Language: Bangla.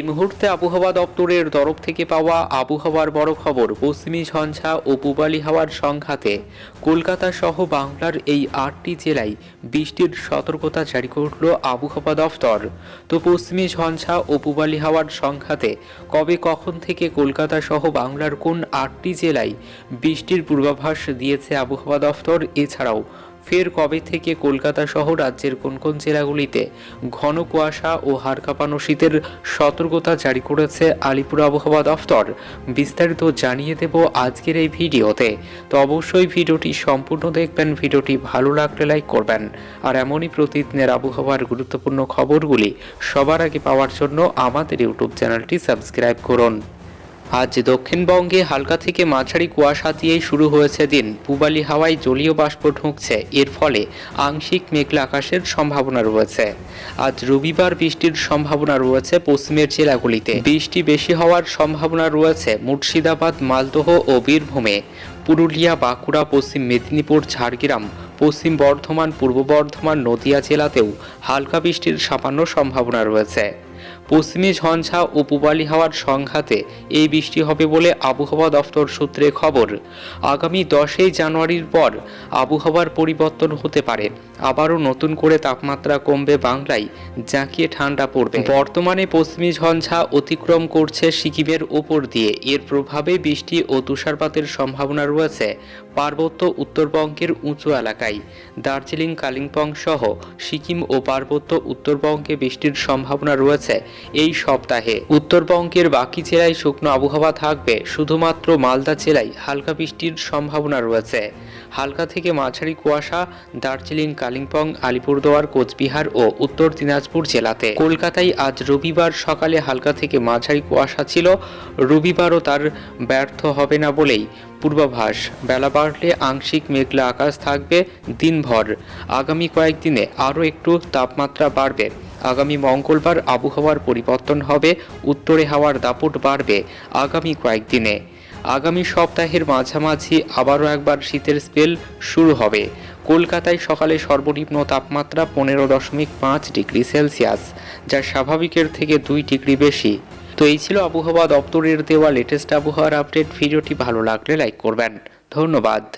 এই মুহূর্তে আবহাওয়া দপ্তরের তরফ থেকে পাওয়া আবহাওয়ার বড় খবর, পশ্চিমী ঝঞ্ঝা ও পূবালি হাওয়ার সংঘাতে কলকাতা সহ বাংলার এই আটটি জেলায় বৃষ্টির সতর্কতা জারি করল আবহাওয়া দফতর তো পশ্চিমী ঝঞ্ঝা ও পূবালি হাওয়ার সংঘাতে কবে কখন থেকে কলকাতা সহ বাংলার কোন আটটি জেলায় বৃষ্টির পূর্বাভাস দিয়েছে আবহাওয়া দফতর এছাড়াও ফের কবে থেকে কলকাতা সহ রাজ্যের কোন কোন জেলাগুলিতে ঘন কুয়াশা ও হাড় কাঁপানো শীতের সতর্কতা জারি করেছে আলিপুর আবহাওয়া দফতর, বিস্তারিত জানিয়ে দেব আজকের এই ভিডিওতে। তো অবশ্যই ভিডিওটি সম্পূর্ণ দেখবেন, ভিডিওটি ভালো লাগলে লাইক করবেন। আর এমনই প্রতিদিনের আবহাওয়ার গুরুত্বপূর্ণ খবরগুলি সবার আগে পাওয়ার জন্য আমাদের ইউটিউব চ্যানেলটি সাবস্ক্রাইব করুন। আজ দক্ষিণবঙ্গে হালকা থেকে মাঝারি কুয়াশা দিয়েই শুরু হয়েছে দিন। পূবালি হাওয়ায় জলীয় বাষ্প ঢুকছে। এর ফলে আংশিক মেঘলা আকাশের সম্ভাবনা রয়েছে। আজ রবিবার বৃষ্টির সম্ভাবনা রয়েছে পশ্চিমের জেলাগুলিতে। বৃষ্টি বেশি হওয়ার সম্ভাবনা রয়েছে মুর্শিদাবাদ, মালদহ ও বীরভূমে। পুরুলিয়া, বাঁকুড়া, পশ্চিম মেদিনীপুর, ঝাড়গ্রাম, পশ্চিম বর্ধমান, পূর্ব বর্ধমান, নদিয়া জেলাতেও হালকা বৃষ্টির সামান্য সম্ভাবনা রয়েছে। পশ্চিমী ঝঞ্ঝা ও পূবালি হাওয়ার সংঘাতে এই বৃষ্টি হবে বলে আবহাওয়া দফতর সূত্রে খবর। আগামী দশই জানুয়ারির পর আবহাওয়ার পরিবর্তন হতে পারে। আবারও নতুন করে তাপমাত্রা কমবে বাংলায়, জাঁকিয়ে ঠান্ডা পড়বে। বর্তমানে পশ্চিমী ঝঞ্ঝা অতিক্রম করছে সিকিমের ওপর দিয়ে। এর প্রভাবে বৃষ্টি ও তুষারপাতের সম্ভাবনা রয়েছে পার্বত্য উত্তরবঙ্গের উঁচু এলাকায়। দার্জিলিং, কালিম্পং সহ সিকিম ও পার্বত্য উত্তরবঙ্গে বৃষ্টির সম্ভাবনা রয়েছে এই সপ্তাহে উত্তরবঙ্গের বাকি জেলায় শুকনো আবহাওয়া থাকবে, শুধুমাত্র মালদা জেলায় হালকা বৃষ্টির সম্ভাবনা রয়েছে। হালকা থেকে মাঝারি কুয়াশা, দার্জিলিং, কালিম্পং, আলিপুরদুয়ার, কোচবিহার ও উত্তর দিনাজপুর জেলাতে। কলকাতায় আজ রবিবার সকালে হালকা থেকে মাঝারি কুয়াশা ছিল, রবিবারও তার ব্যর্থ হবে না বলেই পূর্বাভাস। বেলা বাড়লে আংশিক মেঘলা আকাশ থাকবে দিনভর। আগামী কয়েকদিনে আরও একটু তাপমাত্রা বাড়বে। আগামী মঙ্গলবার আবহাওয়ার পরিবর্তন হবে, উত্তরে হাওয়ার দাপট বাড়বে আগামী কয়েকদিনে। আগামী সপ্তাহের মাঝামাঝি আবারও একবার শীতের স্পেল শুরু হবে। কলকাতায় সকালে সর্বনিম্ন তাপমাত্রা পনেরো দশমিক পাঁচ ডিগ্রি সেলসিয়াস, যা স্বাভাবিকের থেকে দুই ডিগ্রি বেশি। তো এই ছিল আবহাওয়া দপ্তরের দেওয়া লেটেস্ট আবহাওয়ার আপডেট ভিডিওটি ভালো লাগলে লাইক করবেন। ধন্যবাদ।